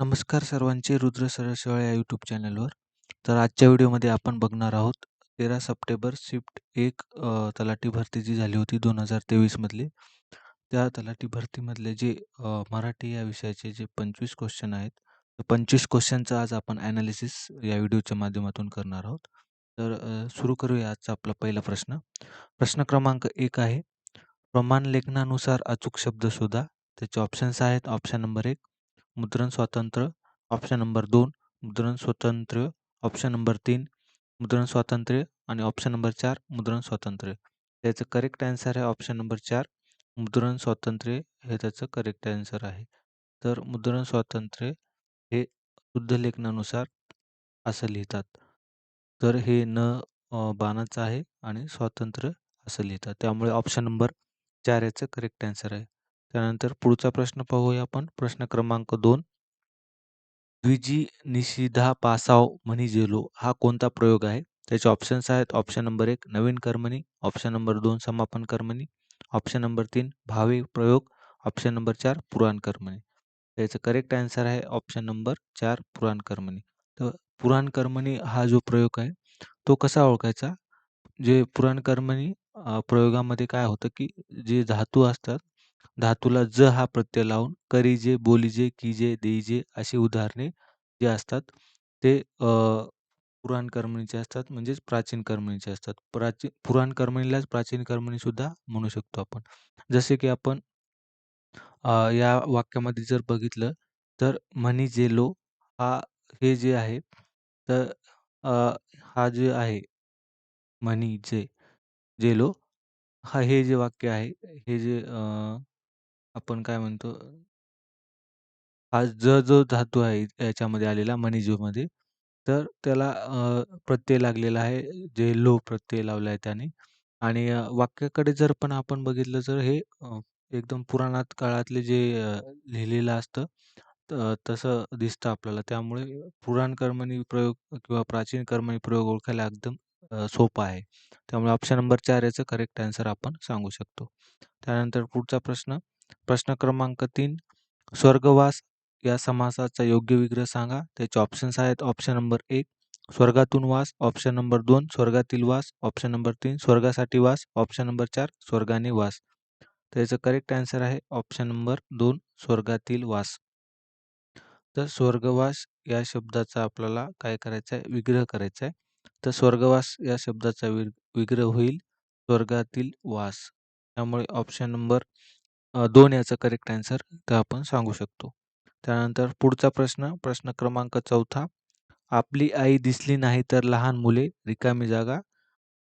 नमस्कार सर्वांचे रुद्र सरळ या यूट्यूब चॅनलवर. तर आजच्या व्हिडिओमध्ये आपण बघणार आहोत तेरा सप्टेंबर शिफ्ट एक अ, तलाठी भरती जी झाली होती दोन हजार तेवीसमधली त्या तलाठी भरतीमधले जे अ, मराठी या विषयाचे जे 25 क्वेश्चन आहेत, तर 25 क्वेश्चनचं आज आपण ॲनालिसिस या व्हिडिओच्या माध्यमातून करणार आहोत. तर सुरू करूया आजचा आपला पहिला प्रश्न. प्रश्न क्रमांक एक आहे. प्रमाण लेखनानुसार अचूक शब्द शोधा. त्याचे ऑप्शन्स आहेत. ऑप्शन नंबर एक मुद्रण स्वातंत्र्य, ऑप्शन नंबर दोन मुद्रण स्वातंत्र्य, ऑप्शन नंबर तीन मुद्रण स्वातंत्र्य आणि ऑप्शन नंबर चार मुद्रण स्वातंत्र्य. त्याचं करेक्ट आन्सर आहे ऑप्शन नंबर चार मुद्रण स्वातंत्र्य हे त्याचं करेक्ट आन्सर आहे. तर मुद्रण स्वातंत्र्य हे शुद्ध लेखनानुसार असं लिहितात. तर हे न बाणाचं आहे आणि स्वातंत्र्य असं लिहितात. त्यामुळे ऑप्शन नंबर चार याचं करेक्ट आन्सर आहे. त्यानंतर पुढचा प्रश्न पाहूया आपण. प्रश्न क्रमांक दोन द्विजी निशिधा पासाव म्हणी जेलो हा कोणता प्रयोग आहे? त्याचे ऑप्शन्स आहेत. ऑप्शन नंबर एक नवीन कर्मणी, ऑप्शन नंबर दोन समापन कर्मणी, ऑप्शन नंबर तीन भावे प्रयोग, ऑप्शन नंबर चार पुराण कर्मणी. त्याचं करेक्ट आन्सर आहे ऑप्शन नंबर चार पुराण कर्मणी. तर पुराण कर्मणी हा जो प्रयोग आहे, तो कसा ओळखायचा? जे पुराण कर्मणी प्रयोगामध्ये काय होतं, की जे धातू असतात, धातूला ज हा प्रत्यय लावून करीजे, बोलीजे, कीजे, देईजे अशी उदाहरणे जे असतात ते पुराण कर्मणीचे असतात म्हणजेच प्राचीन कर्मणीचे असतात. प्राचीन पुराण कर्मणीलाच प्राचीन कर्मणी सुद्धा म्हणू शकतो आपण. जसे की आपण या वाक्यामध्ये जर बघितलं तर म्हणी जेलो हा हे जे आहे तर हा जे आहे म्हणी जे जेलो हा हे जे वाक्य आहे हे जे आपण काय म्हणतो हा ज जो धातू आहे याच्यामध्ये आलेला मणिजूमध्ये तर त्याला अ, प्रत्यय लागलेला आहे जे लो प्रत्यय लावला आहे त्याने आणि अ, वाक्याकडे जर पण आपण बघितलं तर हे अ, एकदम पुराणात काळातले जे अ, लिहिलेलं असतं त तसं दिसतं आपल्याला. त्यामुळे पुराण कर्मणी प्रयोग किंवा प्राचीन कर्मणी प्रयोग ओळखायला एकदम अ, सोपा आहे. त्यामुळे ऑप्शन नंबर 4 याचं करेक्ट आन्सर आपण सांगू शकतो. त्यानंतर पुढचा प्रश्न, प्रश्न क्रमांक तीन स्वर्गवास या समासाचा योग्य विग्रह सांगा. त्याचे ऑप्शन्स आहेत. ऑप्शन नंबर एक स्वर्गातून वास, ऑप्शन नंबर दोन स्वर्गातील वास, ऑप्शन नंबर तीन स्वर्गासाठी वास, ऑप्शन नंबर चार स्वर्गाने वास. त्याचं करेक्ट आन्सर आहे ऑप्शन नंबर दोन स्वर्गातील वास. तर स्वर्गवास या शब्दाचा आपल्याला काय करायचं आहे? विग्रह करायचा आहे. तर स्वर्गवास या शब्दाचा वि विग्रह होईल स्वर्गातील वास. त्यामुळे ऑप्शन नंबर अ, 2 याचा करेक्ट आन्सर तर आपण सांगू शकतो. त्यानंतर पुढचा प्रश्न, प्रश्न क्रमांक 4 आपली आई दिसली नाही तर लहान मुले, रिकामी जागा.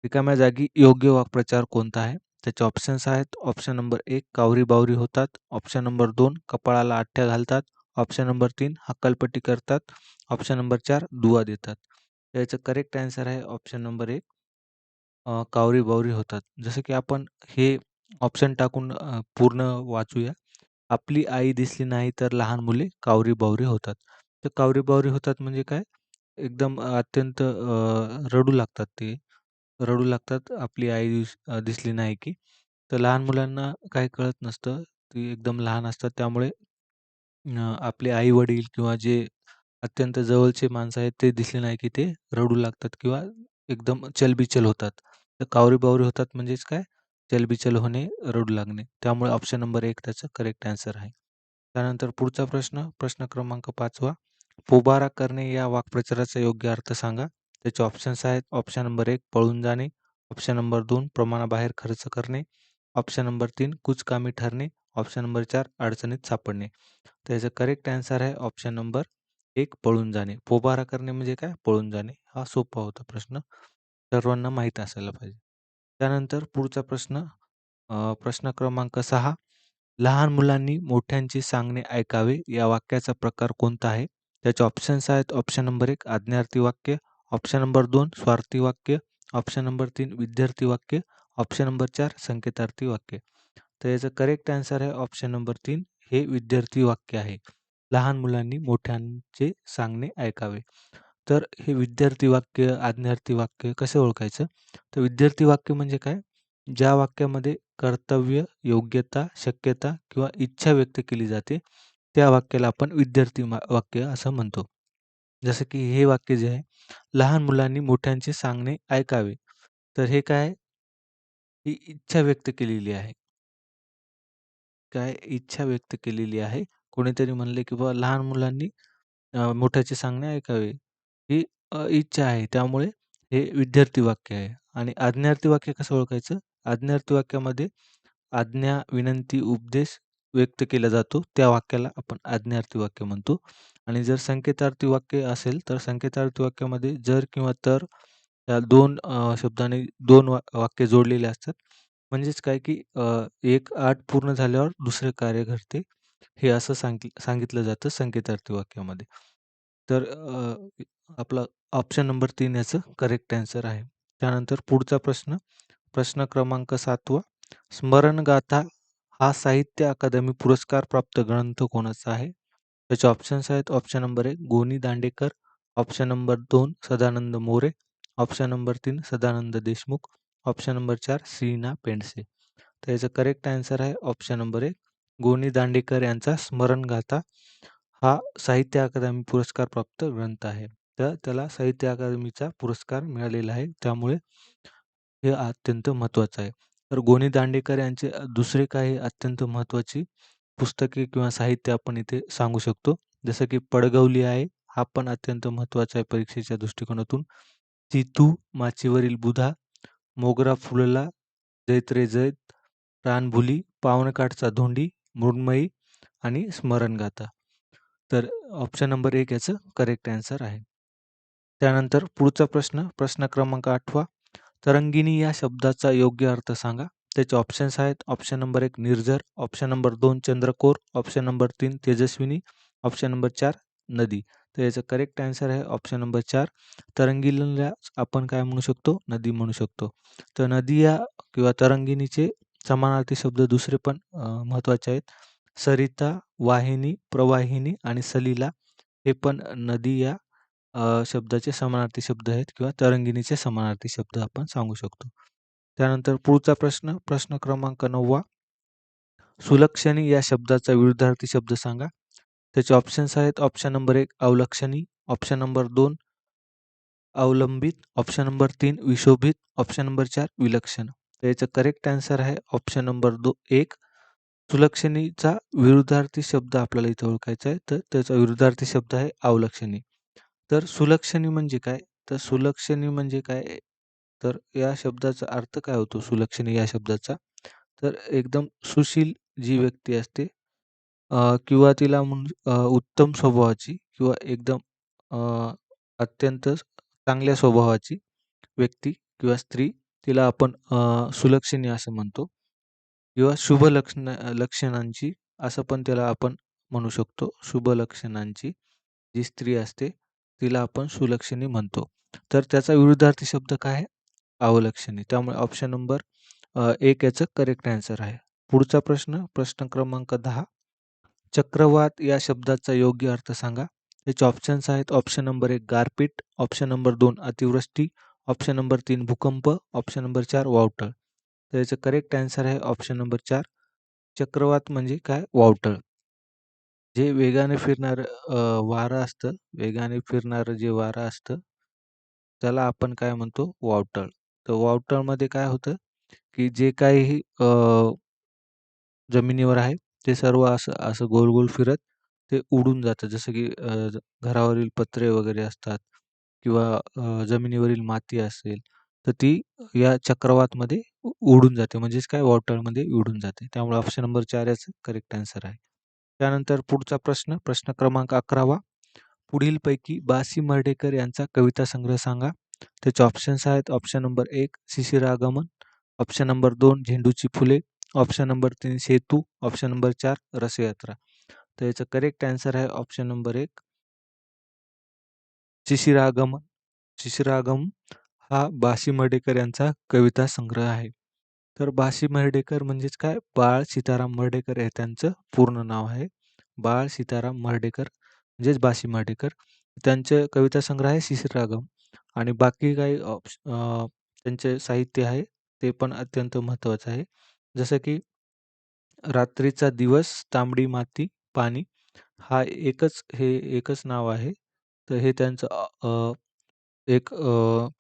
रिकाम्या जागी योग्य वाक्प्रचार कोणता आहे? त्याचे ऑप्शन्स आहेत. ऑप्शन नंबर 1 कावरी-बावरी होतात, ऑप्शन नंबर 2 कपाळाला आठ्या घालतात, ऑप्शन नंबर 3 हक्कलपट्टी करतात, ऑप्शन नंबर 4 दुवा देतात. याचं करेक्ट आन्सर आहे ऑप्शन नंबर 1 अ, कावरी-बावरी होतात. जसं की आपण हे ऑप्शन टाकून अ, पूर्ण वाचूया. आपली आई दिसली नाही तर लहान मुले कावरी-बावरी होतात. तर कावरी-बावरी होतात म्हणजे काय? एकदम अत्यंत अ, रडू लागतात ते. रडू लागतात आपली आई दिस अ, दिसली नाही की. तर लहान मुलांना काही कळत नसतं. ती एकदम लहान असतात त्यामुळे अ, आपले आई-वडील किंवा जे अत्यंत जवळचे माणसं आहेत ते दिसले नाही की ते रडू लागतात किंवा एकदम चलबिचल होतात. तर कावरी-बावरी होतात म्हणजेच काय? चलबिचल होणे, रडू लागणे. त्यामुळे ऑप्शन नंबर एक त्याचं करेक्ट आन्सर आहे. त्यानंतर पुढचा प्रश्न, प्रश्न क्रमांक पाचवा पोबारा करणे या वाक्प्रचाराचा योग्य अर्थ सांगा. त्याचे ऑप्शन्स आहेत. ऑप्शन नंबर एक पळून जाणे, ऑप्शन नंबर दोन प्रमाणाबाहेर खर्च करणे, ऑप्शन नंबर तीन कुचकामी ठरणे, ऑप्शन नंबर चार अडचणीत सापडणे. त्याचं करेक्ट आन्सर आहे ऑप्शन नंबर एक पळून जाणे. पोबारा करणे म्हणजे काय? पळून जाणे. हा सोपा होता प्रश्न. सर्वांना माहीत असायला पाहिजे. त्यानंतर पुढचा प्रश्न अ, प्रश्न क्रमांक 6 लहान मुलांनी मोठ्यांचे सांगणे ऐकावे या वाक्याचा प्रकार कोणता आहे? त्याचे ऑप्शन्स आहेत. ऑप्शन नंबर 1 आज्ञार्थी वाक्य, ऑप्शन नंबर 2 स्वार्थी वाक्य, ऑप्शन नंबर 3 विद्यार्थी वाक्य, ऑप्शन नंबर 4 संकेतार्थी वाक्य. तर याचं करेक्ट आन्सर आहे ऑप्शन नंबर 3 हे विद्यार्थी वाक्य आहे. लहान मुलांनी मोठ्यांचे सांगणे ऐकावे. तर हे विद्यार्थी वाक्य, आज्ञार्थी वाक्य कसे ओळखायचं? तर विद्यार्थी वाक्य म्हणजे काय? ज्या वाक्यामध्ये कर्तव्य, योग्यता, शक्यता किंवा इच्छा व्यक्त केली जाते त्या वाक्याला आपण विद्यार्थी वाक्य असं म्हणतो. जसं की हे वाक्य जे आहे, लहान मुलांनी मोठ्यांचे सांगणे ऐकावे. तर हे काय ही इच्छा व्यक्त केलेली आहे. काय इच्छा व्यक्त केलेली आहे. कोणीतरी म्हणले, की बाबा लहान मुलांनी मोठ्याचे सांगणे ऐकावे. ही इच्छा आहे. त्यामुळे हे विद्यार्थी वाक्य आहे. आणि आज्ञार्थी वाक्य कसं ओळखायचं? आज्ञार्थी वाक्यामध्ये आज्ञा, विनंती, उपदेश व्यक्त केला जातो. त्या वाक्याला आपण आज्ञार्थी वाक्य म्हणतो. आणि जर संकेतार्थी वाक्य असेल, तर संकेतार्थी वाक्यामध्ये जर किंवा तर या दोन शब्दाने दोन वाक्य जोडलेले असतात. म्हणजेच काय की एक आठ पूर्ण झाल्यावर दुसरे कार्य घडते. हे असं सांगितलं जातं संकेतार्थी वाक्यामध्ये. तर आपला ऑप्शन नंबर तीन याचं करेक्ट आन्सर आहे. त्यानंतर पुढचा प्रश्न, प्रश्न क्रमांक सातवा स्मरणगाथा हा साहित्य अकादमी पुरस्कार प्राप्त ग्रंथ कोणाचा आहे? त्याचे ऑप्शन्स आहेत. ऑप्शन नंबर एक गोनी दांडेकर, ऑप्शन नंबर दोन सदानंद मोरे, ऑप्शन नंबर तीन सदानंद देशमुख, ऑप्शन नंबर चार सीना पेंडसे. तर याचं करेक्ट आन्सर आहे ऑप्शन नंबर एक गोनी दांडेकर यांचा स्मरणगाथा हा साहित्य अकादमी पुरस्कार प्राप्त ग्रंथ आहे. तर त्याला साहित्य अकादमीचा पुरस्कार मिळालेला आहे. त्यामुळे हे अत्यंत महत्त्वाचं आहे. तर गोनी दांडेकर यांचे दुसरे काही अत्यंत महत्त्वाची पुस्तके किंवा साहित्य आपण इथे सांगू शकतो. जसं की पडगवली आहे. हा पण अत्यंत महत्त्वाचा आहे परीक्षेच्या दृष्टिकोनातून. चितू, माचीवरील बुधा, मोगरा फुलला, जैत रे जैत, रानभुली, पावनकाठचा धोंडी, मृण्मयी आणि स्मरणगाथा. तर ऑप्शन नंबर एक याचं करेक्ट आन्सर आहे. त्यानंतर पुढचा प्रश्न, प्रश्न क्रमांक आठवा तरंगिणी या शब्दाचा योग्य अर्थ सांगा. त्याचे ऑप्शन्स आहेत. ऑप्शन नंबर एक निर्झर, ऑप्शन नंबर दोन चंद्रकोर, ऑप्शन नंबर तीन तेजस्विनी, ऑप्शन नंबर चार नदी. तर याचं करेक्ट आन्सर आहे ऑप्शन नंबर चार तरंगिणीला आपण काय म्हणू शकतो? नदी म्हणू शकतो. तर नदी या किंवा तरंगिणीचे समानार्थी शब्द दुसरे पण महत्त्वाचे आहेत. सरिता, वाहिनी, प्रवाहिनी आणि सलीला हे पण नदी या शब्दाचे समानार्थी शब्द आहेत किंवा तरंगिणीचे समानार्थी शब्द आपण सांगू शकतो. त्यानंतर पुढचा प्रश्न, प्रश्न क्रमांक नववा सुलक्षणी या शब्दाचा विरुद्धार्थी शब्द सांगा. त्याचे ऑप्शन्स आहेत. ऑप्शन नंबर एक अवलक्षणी, ऑप्शन नंबर दोन अवलंबित, ऑप्शन नंबर तीन विशोभित, ऑप्शन नंबर चार विलक्षण. तर याचं करेक्ट आन्सर आहे ऑप्शन नंबर दो एक सुलक्षणीचा विरुद्धार्थी शब्द आपल्याला इथे ओळखायचा आहे. तर त्याचा विरुद्धार्थी शब्द आहे अवलक्षणी. तर सुलक्षणी म्हणजे काय? तर सुलक्षणी म्हणजे काय? तर या शब्दाचा अर्थ काय होतो सुलक्षणी या शब्दाचा? तर एकदम सुशील जी व्यक्ती असते किंवा तिला उत्तम स्वभावाची किंवा एकदम अत्यंत चांगल्या स्वभावाची व्यक्ती किंवा स्त्री तिला आपण सुलक्षणी असं म्हणतो किंवा शुभ लक्षण लक्षणांची असं पण त्याला आपण म्हणू शकतो. शुभ लक्षणांची जी स्त्री असते तिला आपण सुलक्षणी म्हणतो. तर त्याचा विरुद्धार्थी शब्द काय आहे? अवलक्षणी. त्यामुळे ऑप्शन नंबर एक याचं करेक्ट आन्सर आहे. पुढचा प्रश्न, प्रश्न क्रमांक दहा चक्रवात या शब्दाचा योग्य अर्थ सांगा. याचे ऑप्शन्स आहेत. ऑप्शन नंबर एक गारपीट, ऑप्शन नंबर दोन अतिवृष्टी, ऑप्शन नंबर तीन भूकंप, ऑप्शन नंबर चार वावटळ. तर याचं करेक्ट आन्सर आहे ऑप्शन नंबर चार चक्रवात म्हणजे काय? वावटळ. जे वेगाने फिरणारं वारं असतं, वेगाने फिरणारं जे वारं असतं, त्याला आपण काय म्हणतो? वावटळ. तर वावटळमध्ये काय होतं, की जे काही जमिनीवर आहे, ते सर्व असं असं गोल-गोल फिरत ते उडून जातं. जसं की घरावरील पत्रे वगैरे असतात किंवा जमिनीवरील माती असेल, तर ती या चक्रवातमध्ये उडून जाते. म्हणजेच काय? वावटळमध्ये उडून जाते. त्यामुळे ऑप्शन नंबर चार याचं करेक्ट आन्सर आहे. त्यानंतर पुढचा प्रश्न, प्रश्न क्रमांक अकरावा पुढीलपैकी बासी मर्ढेकर यांचा कविता संग्रह सांगा. त्याचे ऑप्शन्स आहेत. ऑप्शन नंबर एक शिशिरागमन, ऑप्शन नंबर दोन झेंडूची फुले, ऑप्शन नंबर तीन सेतू, ऑप्शन नंबर चार रसयात्रा. तर याचं करेक्ट आन्सर आहे ऑप्शन नंबर एक शिशिरागमन. शिशिरागम हा बाशी मर्डेकर यांचा कविता संग्रह आहे. तर बाशी मर्ढेकर म्हणजेच काय? बाळ सीताराम मर्ढेकर हे त्यांचं पूर्ण नाव आहे. बाळ सीताराम मर्ढेकर म्हणजेच बाशी मर्ढेकर. त्यांचे कविता संग्रह आहे शिशिरागम आणि बाकी काही ऑप्श त्यांचे साहित्य आहे ते पण अत्यंत महत्त्वाचं आहे. जसं की रात्रीचा दिवस, तांबडी माती, पाणी, हा एकच हे एकच नाव आहे. तर हे त्यांचं एक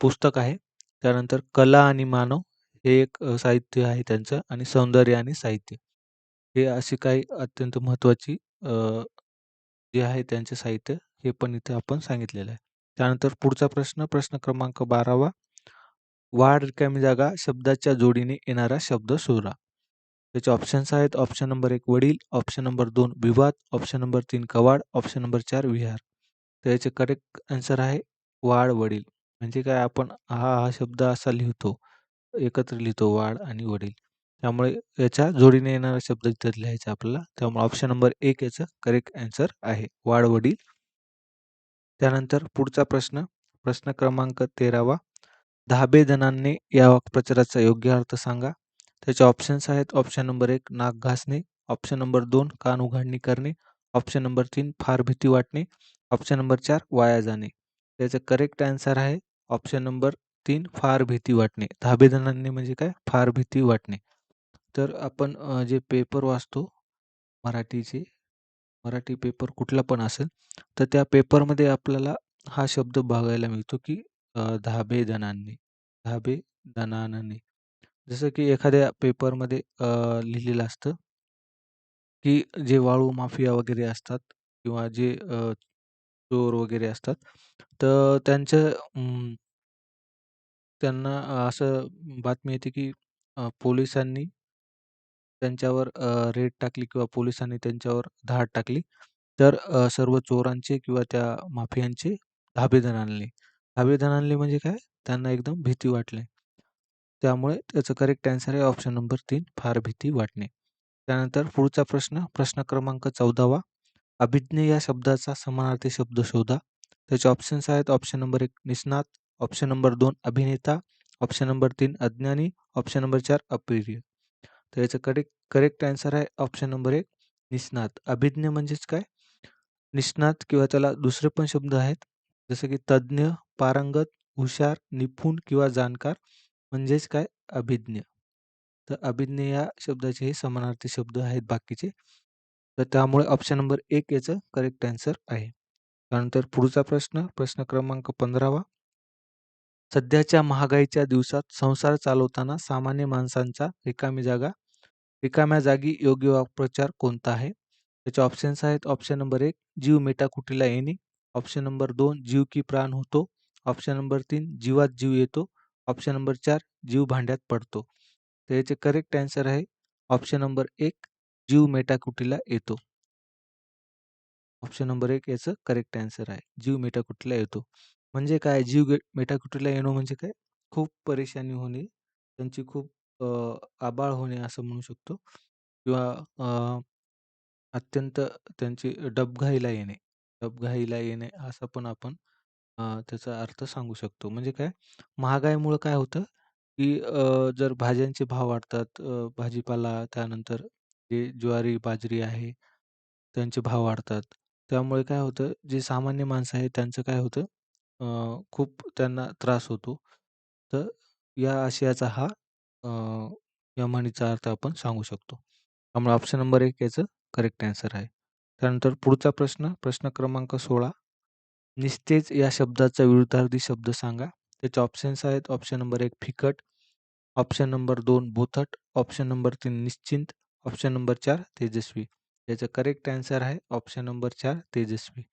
पुस्तक आहे. त्यानंतर कला आणि मानव हे एक साहित्य आहे त्यांचं आणि सौंदर्य आणि साहित्य. हे अशी काही अत्यंत महत्त्वाची जे आहे त्यांचे साहित्य हे पण इथे आपण सांगितलेलं आहे. त्यानंतर पुढचा प्रश्न, प्रश्न क्रमांक 12वा वाढ रिकामी जागा शब्दाच्या जोडीने येणारा शब्द सोरा त्याचे ऑप्शन्स आहेत. ऑप्शन नंबर एक वडील, ऑप्शन नंबर दोन विवाद, ऑप्शन नंबर तीन कवाड, ऑप्शन नंबर चार विहार. त्याचे करेक्ट आन्सर आहे वाड, वडील. म्हणजे काय आपण हा, हा शब्द असा लिहितो, एकत्र लिहितो वाड आणि वडील. त्यामुळे याच्या जोडीने येणारा शब्द इथं लिहायचा आपल्याला. त्यामुळे ऑप्शन नंबर एक याचं करेक्ट आन्सर आहे वाड, वडील. त्यानंतर पुढचा प्रश्न, प्रश्न क्रमांक 13वा धाबे दणांनी या वाक्प्रचाराचा योग्य अर्थ सांगा. त्याचे ऑप्शन्स आहेत. ऑप्शन नंबर एक नाक घासणे, ऑप्शन नंबर दोन कान उघडणी करणे, ऑप्शन नंबर तीन फार भीती वाटणे, ऑप्शन नंबर चार वाया जाणे. त्याचं करेक्ट आन्सर आहे ऑप्शन नंबर तीन फार भीती वाटणे. धाबेदनांनी म्हणजे काय? फार भीती वाटणे. तर आपण जे पेपर वाचतो मराठीचे, मराठी पेपर कुठला पण असेल, तर त्या पेपरमध्ये आपल्याला हा शब्द बघायला मिळतो, की धाबेदनांनी धाबे दणांनी, जसं की एखाद्या पेपरमध्ये लिहिलेलं असतं, की जे वाळू माफिया वगैरे असतात किंवा जे चोर वगैरे असतात, तर त्यांचं त्यांना असं बातमी येते, की अ, पोलिसांनी त्यांच्यावर अ, रेड टाकली किंवा पोलिसांनी त्यांच्यावर धाड टाकली. तर अ, सर्व चोरांचे किंवा त्या माफियांचे धाबेदन आणले. धाबेदन आणले म्हणजे काय? त्यांना एकदम भीती वाटली. त्यामुळे त्याचं करेक्ट आन्सर आहे ऑप्शन नंबर 3 फार भीती वाटणे. त्यानंतर पुढचा प्रश्न, प्रश्न क्रमांक 14वा अभिज्ञ या शब्दाचा समानार्थी शब्द शोधा. त्याचे ऑप्शन्स आहेत. ऑप्शन नंबर 1 निष्णात, ऑप्शन नंबर दोन अभिनेता, ऑप्शन नंबर तीन अज्ञानी, ऑप्शन नंबर चार अप्रिय. तर याचं करेक्ट करेक्ट आन्सर आहे ऑप्शन नंबर एक निष्णात. अभिज्ञ म्हणजेच काय? निष्णात किंवा त्याला दुसरे पण शब्द आहेत. जसं की तज्ज्ञ पारंगत, हुशार, निपुण किंवा जाणकार म्हणजेच काय? अभिज्ञ. तर अभिज्ञ या शब्दाचे हे समानार्थी शब्द आहेत बाकीचे. तर त्यामुळे ऑप्शन नंबर एक याचं करेक्ट आन्सर आहे. त्यानंतर पुढचा प्रश्न, प्रश्न क्रमांक 15वा सध्याच्या महागाईच्या दिवसात संसार चालवताना सामान्य माणसांचा रिकामी जागा रिकाम्या जागी योग्य वाक्प्रचार कोणता आहे? त्याचे ऑप्शन्स आहेत. ऑप्शन नंबर एक जीव मेटाकुटीला येणे, ऑप्शन नंबर दोन जीव की प्राण होतो, ऑप्शन नंबर तीन जीवात जीव येतो, ऑप्शन नंबर चार जीव भांड्यात पडतो. तर याचे करेक्ट आन्सर आहे ऑप्शन नंबर एक जीव मेटाकुटीला येतो. ऑप्शन नंबर एक याचं करेक्ट आन्सर आहे. जीव मेटाकुटीला येतो. म्हणजे काय? जीव गे मेटाकुटीला येणं म्हणजे काय? खूप परेशानी होणे, त्यांची खूप अ, आबाळ होणे असं म्हणू शकतो किंवा अ, अत्यंत त्यांची डबघाईला येणे. डबघाईला येणे असं पण आपण अ, त्याचा अर्थ सांगू शकतो. म्हणजे काय? महागाईमुळं काय होतं, की अ, जर भाज्यांचे भाव वाढतात, अ, भाजीपाला त्यानंतर जे ज्वारी, बाजरी आहे, त्यांचे भाव वाढतात. त्यामुळे काय होतं, जे सामान्य माणसं आहेत त्यांचं काय होतं, अ, खूप त्यांना त्रास होतो. तर या आशयाचा हा अ, या म्हणीचा अर्थ आपण सांगू शकतो. त्यामुळे ऑप्शन नंबर 1 याचं करेक्ट आन्सर आहे. त्यानंतर पुढचा प्रश्न, प्रश्न क्रमांक 16 निस्तेज या शब्दाचा विरुद्धार्थी शब्द सांगा. त्याचे ऑप्शन्स आहेत. ऑप्शन नंबर 1 फिकट, ऑप्शन नंबर 2 बोथट, ऑप्शन नंबर 3 निश्चिंत, ऑप्शन नंबर 4 तेजस्वी. याचं करेक्ट आन्सर आहे ऑप्शन नंबर 4 तेजस्वी.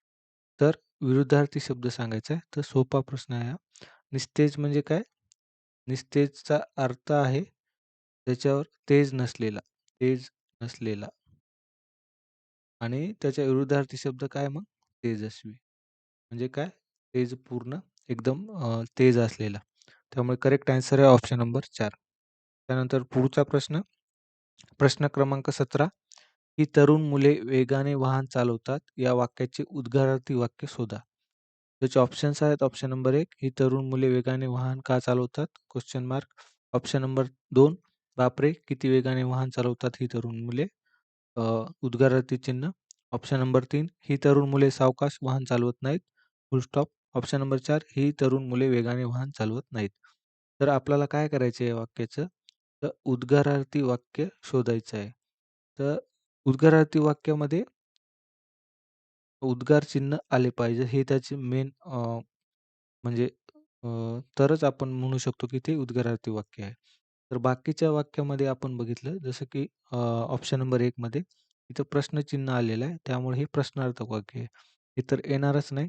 तर विरुद्धार्थी शब्द सांगायचा आहे. तर सोपा प्रश्न आहे हा. निस्तेज म्हणजे काय? निस्तेजचा अर्थ आहे त्याच्यावर तेज नसलेला, तेज नसलेला. आणि त्याच्या विरुद्धार्थी शब्द काय मग? तेजस्वी. म्हणजे काय? तेज पूर्ण एकदम अ, तेज असलेला. त्यामुळे करेक्ट आन्सर आहे ऑप्शन नंबर चार त्यानंतर पुढचा प्रश्न, प्रश्न क्रमांक 17 ही तरुण मुले वेगाने वाहन चालवतात या वाक्याचे उद्गारार्थी वाक्य शोधा. त्याचे ऑप्शन्स आहेत. ऑप्शन नंबर एक ही तरुण मुले वेगाने वाहन का चालवतात? Question mark. ऑप्शन नंबर दोन बापरे! किती वेगाने वाहन चालवतात ही तरुण मुले? अ, उद्गारार्थी चिन्ह. ऑप्शन नंबर तीन ही तरुण मुले सावकाश वाहन चालवत नाहीत. फुल स्टॉप. ऑप्शन नंबर चार ही तरुण मुले वेगाने वाहन चालवत नाहीत. तर आपल्याला काय करायचं आहे या वाक्याचं? तर उद्गारार्थी वाक्य शोधायचं आहे. तर उद्गारार्थी वाक्यामध्ये उद्गार चिन्ह आले पाहिजे हे त्याचे मेन म्हणजे तरच आपण म्हणू शकतो की ते उद्गारार्थी वाक्य आहे. तर बाकीच्या वाक्यामध्ये आपण बघितलं जसं की ऑप्शन नंबर एकमध्ये इथं प्रश्नचिन्ह आलेलं आहे त्यामुळे हे प्रश्नार्थक वाक्य आहे. इतर येणारच नाही.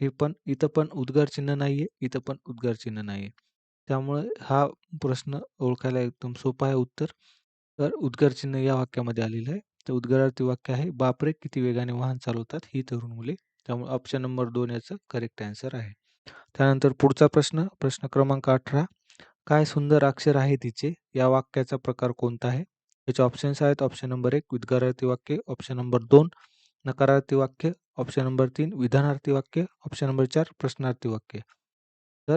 हे पण इथं पण उद्गार चिन्ह नाहीये, इथं पण उद्गार चिन्ह नाहीये. त्यामुळे हा प्रश्न ओळखायला एकदम सोपा आहे उत्तर. तर उद्गार चिन्ह या वाक्यामध्ये आलेलं आहे. तर उद्गारार्थी वाक्य आहे, "बापरे! किती वेगाने वाहन चालवतात ही तरुण मुले." त्यामुळे ऑप्शन नंबर दोन याचं करेक्ट आन्सर आहे. त्यानंतर पुढचा प्रश्न, प्रश्न क्रमांक अठरा "काय सुंदर अक्षर आहे तिचे." या वाक्याचा प्रकार कोणता आहे? याचे ऑप्शन्स आहेत. ऑप्शन नंबर एक उद्गारार्थी वाक्य, ऑप्शन नंबर दोन नकारार्थी वाक्य, ऑप्शन नंबर तीन विधानार्थी वाक्य, ऑप्शन नंबर चार प्रश्नार्थी वाक्य. तर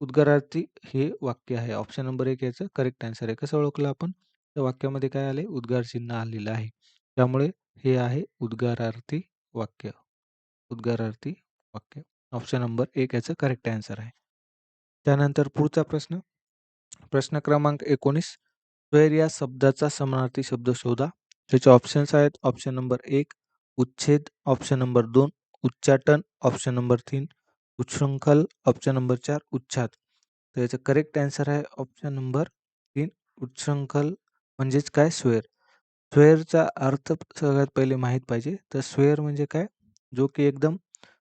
उद्गारार्थी हे वाक्य आहे. ऑप्शन नंबर एक याचं करेक्ट आन्सर आहे. कसं ओळखलं आपण? त्या वाक्यामध्ये काय आले? उद्गार चिन्ह आलेलं आहे. त्यामुळे हे आहे उद्गारार्थी वाक्य. उद्गारार्थी वाक्य. ऑप्शन नंबर एक याचं करेक्ट आन्सर आहे. त्यानंतर पुढचा प्रश्न, प्रश्न क्रमांक एकोणीस स्वैर या शब्दाचा समानार्थी शब्द शोधा. त्याचे ऑप्शन्स आहेत. ऑप्शन नंबर एक उच्छेद, ऑप्शन नंबर दोन उच्चाटन, ऑप्शन नंबर तीन उच्छृंखल, ऑप्शन नंबर चार उच्छाद. तर याचं करेक्ट आन्सर आहे ऑप्शन नंबर तीन उच्छृंखल म्हणजेच काय स्वेअर स्वेअरचा अर्थ सगळ्यात पहिले माहीत पाहिजे. तर स्वेअर म्हणजे काय? जो की एकदम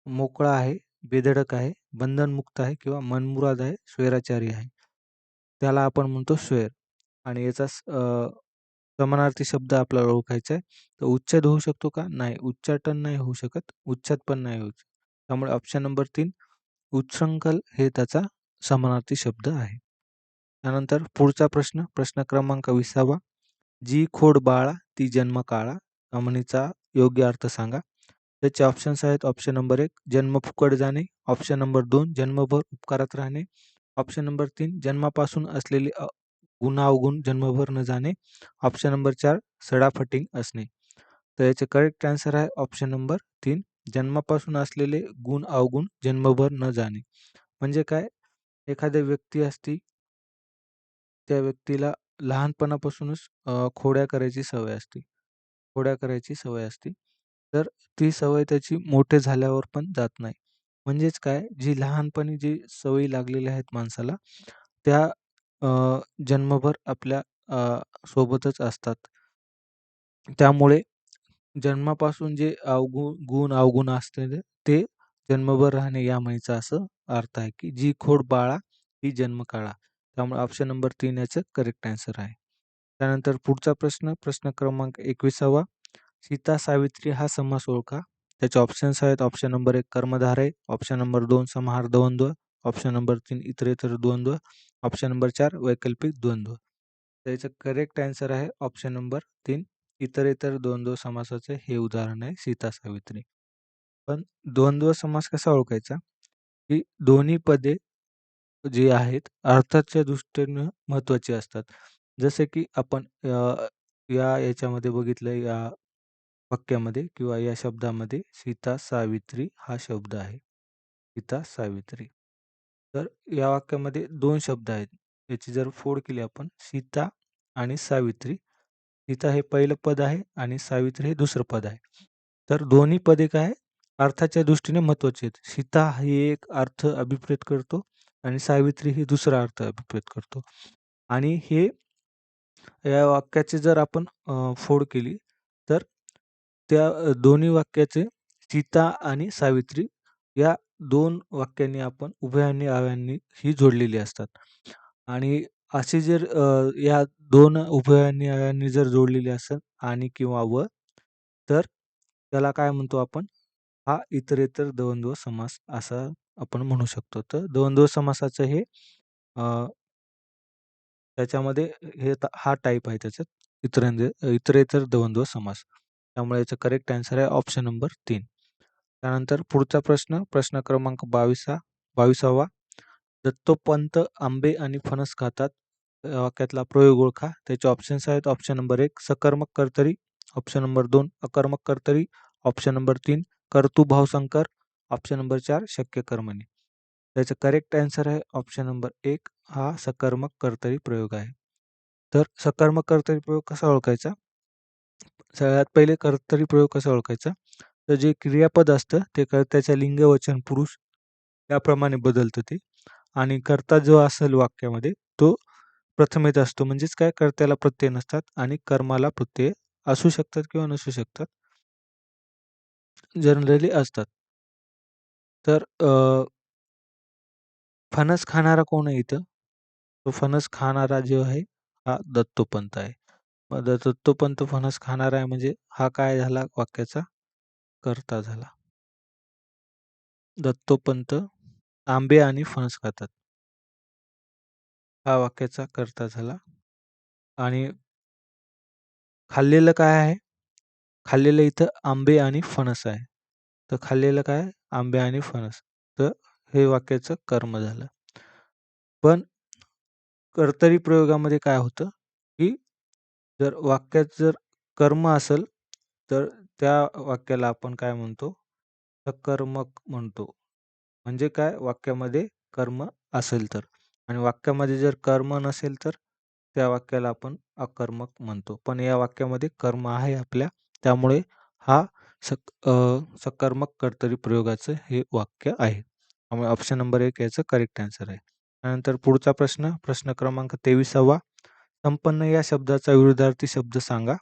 मोकळा आहे, बेधडक आहे, बंधनमुक्त आहे किंवा मनमुराद आहे, स्वेराचारी आहे. त्याला आपण म्हणतो स्वेअर आणि याचा समानार्थी शब्द आपल्याला ओळखायचा आहे. तर उच्छेद होऊ शकतो का? नाही. उच्चाटन नाही होऊ शकत, उच्छाद पण नाही होऊ शकत. त्यामुळे ऑप्शन नंबर तीन उच्छृंखल हे त्याचा समानार्थी शब्द आहे. त्यानंतर पुढचा प्रश्न, प्रश्न क्रमांक विसावा जी खोड बाळा ती जन्म काळा म्हणीचा योग्य अर्थ सांगा. त्याचे ऑप्शन्स आहेत. ऑप्शन नंबर एक जन्म फुकट जाणे, ऑप्शन नंबर दोन जन्मभर उपकारात राहणे, ऑप्शन नंबर तीन जन्मापासून असलेले गुणावगुण जन्मभर न जाणे, ऑप्शन नंबर चार सडाफटिंग असणे. तर याचे करेक्ट आन्सर आहे ऑप्शन नंबर तीन जन्मापासून असलेले गुण अवगुण जन्मभर न जाणे. म्हणजे काय? एखादी व्यक्ती असती त्या व्यक्तीला लहानपणापासूनच खोड्या करायची सवय असते. खोड्या करायची सवय असते. तर ती सवय त्याची मोठे झाल्यावर पण जात नाही. म्हणजेच काय? जी लहानपणी जी सवयी लागलेल्या आहेत माणसाला, त्या जन्मभर आपल्या सोबतच असतात. त्यामुळे जन्मापासून जे अवगुण गुण अवगुण असते ते जन्मभर राहणे या म्हणीचा असं अर्थ आहे, की जी खोड बाळा ती जन्म काळा. त्यामुळे ऑप्शन नंबर तीन याचं करेक्ट आन्सर आहे. त्यानंतर पुढचा प्रश्न, प्रश्न क्रमांक एकविसावा सीता सावित्री हा समास ओळखा. त्याचे ऑप्शन्स आहेत. ऑप्शन नंबर एक कर्मधारय, ऑप्शन नंबर दोन समाहार द्वंद्व, ऑप्शन नंबर तीन इतरेतर द्वंद्व, ऑप्शन नंबर चार वैकल्पिक द्वंद्व. त्याचं करेक्ट आन्सर आहे ऑप्शन नंबर तीन इतरेतर द्वंद्व समासाचे हे उदाहरण आहे सीता सावित्री. पण द्वंद्व समास कसा ओळखायचा? की दोन्ही पदे जे आहेत अर्थाच्या दृष्टीने महत्त्वाचे असतात. जसे की आपण या याच्यामध्ये बघितलं या वाक्यामध्ये किंवा या शब्दामध्ये सीता सावित्री हा शब्द आहे. सीता सावित्री. तर या वाक्यामध्ये दोन शब्द आहेत. याची जर फोड केली आपण सीता आणि सावित्री. सीता हे पहिलं पद आहे आणि सावित्री हे दुसरं पद आहे. तर दोन्ही पदे काय अर्थाच्या दृष्टीने महत्त्वाची आहेत. सीता ही एक अर्थ अभिप्रेत करतो आणि सावित्री ही दुसरा अर्थ अभिप्रेत करतो. आणि हे या वाक्याची जर आपण फोड केली तर त्या दोन्ही वाक्याचे सीता आणि सावित्री या दोन वाक्यांनी आपण उभयांनी आव्यांनी ही जोडलेली असतात. आणि असे जर या दोन उभयांनी आव्यांनी जर जोडलेली असेल आणि किंवा व तर त्याला काय म्हणतो आपण? हा इतरेतर द्वंद्व समास असा आपण म्हणू शकतो. तर द्वंद्व समासाचं हे त्याच्यामध्ये हे हा टाईप आहे त्याच्यात इतर म्हणजे, इतरेतर द्वंद्व समास. त्यामुळे याचं करेक्ट आन्सर आहे ऑप्शन नंबर तीन त्यानंतर पुढचा प्रश्न, प्रश्न क्रमांक बावीसा बावीसावा दत्तोपंत आंबे आणि फणस खातात. वाक्यातला प्रयोग ओळखा. त्याचे ऑप्शन्स आहेत. ऑप्शन नंबर एक सकर्मक कर्तरी, ऑप्शन नंबर दोन अकर्मक कर्तरी, ऑप्शन नंबर तीन कर्तुभावशंकर ऑप्शन नंबर चार शक्य कर्मणे त्याचं करेक्ट आन्सर आहे ऑप्शन नंबर एक हा सकर्मक कर्तरी प्रयोग आहे. तर सकर्मक कर्तरी प्रयोग कसा ओळखायचा? सगळ्यात पहिले कर्तरी प्रयोग कसा ओळखायचा? तर जे क्रियापद असतं ते कर्त्याच्या लिंग, वचन, पुरुष याप्रमाणे बदलतं ते आणि कर्ता जो असेल वाक्यामध्ये तो प्रथमेत असतो. म्हणजेच काय कर्त्याला प्रत्यय नसतात आणि कर्माला प्रत्यय असू शकतात किंवा नसू शकतात. जनरली असतात. तर फणस खाणारा कोण आहे इथं? तो फणस खाणारा जो आहे हा दत्तोपंत आहे. मग दत्तोपंत फणस खाणारा आहे म्हणजे हा काय झाला वाक्याचा कर्ता झाला. दत्तोपंत आंबे आणि फणस खातात. हा वाक्याचा कर्ता झाला. आणि खाल्लेलं काय आहे? खाल्लेलं इथं आंबे आणि फणस आहे. तर खाल्लेलं काय? आंबे आणि फणस. तर हे वाक्याचं कर्म झालं. पण कर्तरी प्रयोगामध्ये काय होतं, की जर वाक्यात जर कर्म असेल, तर त्या वाक्याला आपण काय म्हणतो? सकर्मक म्हणतो. म्हणजे काय? वाक्यामध्ये कर्म असेल तर. आणि वाक्यामध्ये जर कर्म नसेल तर त्या वाक्याला आपण अकर्मक म्हणतो. पण या वाक्यामध्ये कर्म आहे आपल्या, त्यामुळे हा सक अ, सकारात्मक कर्तरी प्रयोगाचं हे वाक्य आहे. त्यामुळे ऑप्शन नंबर एक याचं करेक्ट आन्सर आहे. त्यानंतर पुढचा प्रश्न, प्रश्न क्रमांक 23वा. संपन्न या शब्दाचा विरुद्धार्थी शब्द सांगा.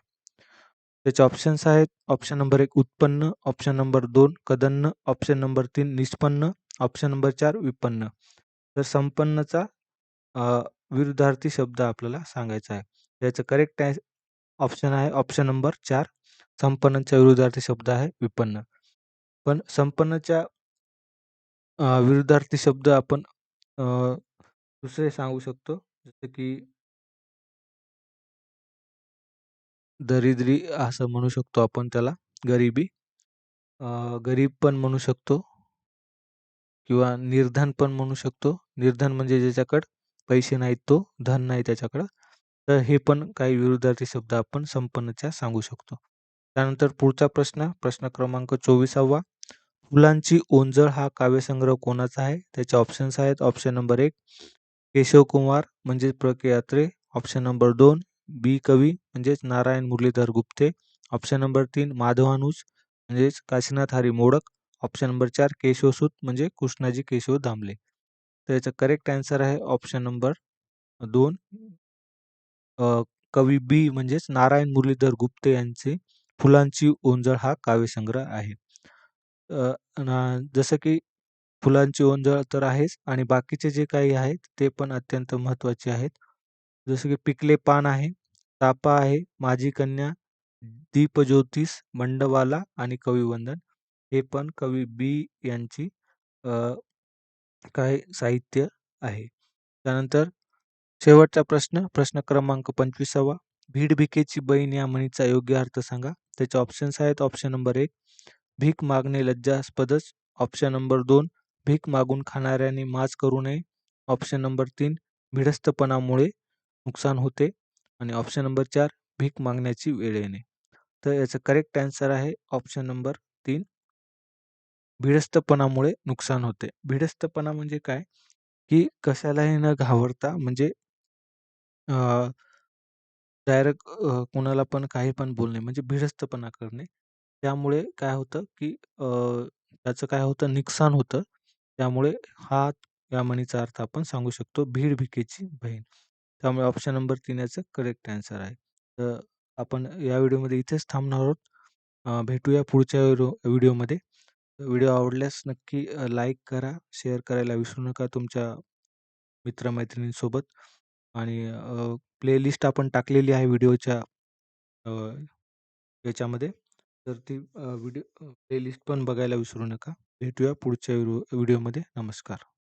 त्याचे ऑप्शन्स आहेत. ऑप्शन नंबर एक उत्पन्न, ऑप्शन नंबर दोन कदन्न, ऑप्शन नंबर तीन निष्पन्न, ऑप्शन नंबर चार विपन्न. तर संपन्नचा विरुद्धार्थी शब्द आपल्याला सांगायचा आहे. याचं करेक्ट ऑप्शन आहे ऑप्शन नंबर चार संपन्नच्या विरुद्धार्थी शब्द आहे विपन्न. पण संपन्नच्या विरुद्धार्थी शब्द आपण दुसरे सांगू शकतो. जसं की दरिद्री असं म्हणू शकतो आपण त्याला गरिबी. गरीब पण म्हणू शकतो. किंवा निर्धन पण म्हणू शकतो. निर्धन म्हणजे ज्याच्याकडं पैसे नाहीत तो धन नाही त्याच्याकडं. तर हे पण काही विरुद्धार्थी शब्द आपण संपन्नच्या सांगू शकतो. त्यानंतर पुढचा प्रश्न प्रश्न क्रमांक चोवीसावा. फुलांची ओंजळ हा काव्यसंग्रह कोणाचा आहे? त्याचे ऑप्शन्स आहेत ऑप्शन नंबर एक केशव कुमार म्हणजेच प्र के यात्रे. ऑप्शन नंबर दोन बी कवी म्हणजेच नारायण मुरलीधर गुप्ते. ऑप्शन नंबर तीन माधवानुज म्हणजेच काशीनाथ हरी मोडक. ऑप्शन नंबर चार केशवसूत म्हणजे कृष्णाजी केशव दामले तर याचा करेक्ट आन्सर आहे ऑप्शन नंबर दोन कवी बी म्हणजेच नारायण मुरलीधर गुप्ते यांचे. फुलांची ओंजळ हा काव्यसंग्रह आहे. जसं की फुलांची ओंजळ तर आहेच आणि बाकीचे जे काही आहेत ते पण अत्यंत महत्त्वाचे आहेत. जसं की पिकले पान आहे तापा आहे माझी कन्या दीपज्योतिष मंडवाला आणि कविवंदन. हे पण कवी बी यांची काय साहित्य आहे. त्यानंतर शेवटचा प्रश्न प्रश्न क्रमांक पंचवीसावा. भीड भिकेची बहीण या म्हणीचा योग्य अर्थ सांगा. त्याचे ऑप्शन्स आहेत. ऑप्शन नंबर एक भीक मागणे लज्जास्पदच. ऑप्शन नंबर दोन भीक मागून खाणाऱ्याने माज करू नये. ऑप्शन नंबर तीन भिडस्तपणामुळे नुकसान होते. आणि ऑप्शन नंबर चार भीक मागण्याची वेळ येणे. तर याचं करेक्ट आन्सर आहे. ऑप्शन नंबर तीन भिडस्तपणामुळे नुकसान होते. भिडस्तपणा म्हणजे काय? की कशालाही न घाबरता म्हणजे डायरेक्ट कोणाला पण काही पण बोलणे म्हणजे भिडस्तपणा करणे. त्यामुळे काय होतं की त्याचं काय होतं नुकसान होतं. त्यामुळे हा या म्हणीचा अर्थ आपण सांगू शकतो भीड भिकेची बहीण. त्यामुळे ऑप्शन नंबर तीन याचं करेक्ट आन्सर आहे. तर आपण या व्हिडिओमध्ये इथेच थांबणार आहोत. भेटूया पुढच्या व्हिडिओमध्ये. व्हिडिओ आवडल्यास नक्की लाईक करा शेअर करायला विसरू नका तुमच्या मित्रमैत्रिणींसोबत. आणि प्लेलिस्ट आपण टाकलेली आहे व्हिडिओच्या याच्यामध्ये. तर ती व्हिडिओ प्लेलिस्ट पण बघायला विसरू नका. भेटूया पुढच्या व्हिडिओमध्ये. नमस्कार.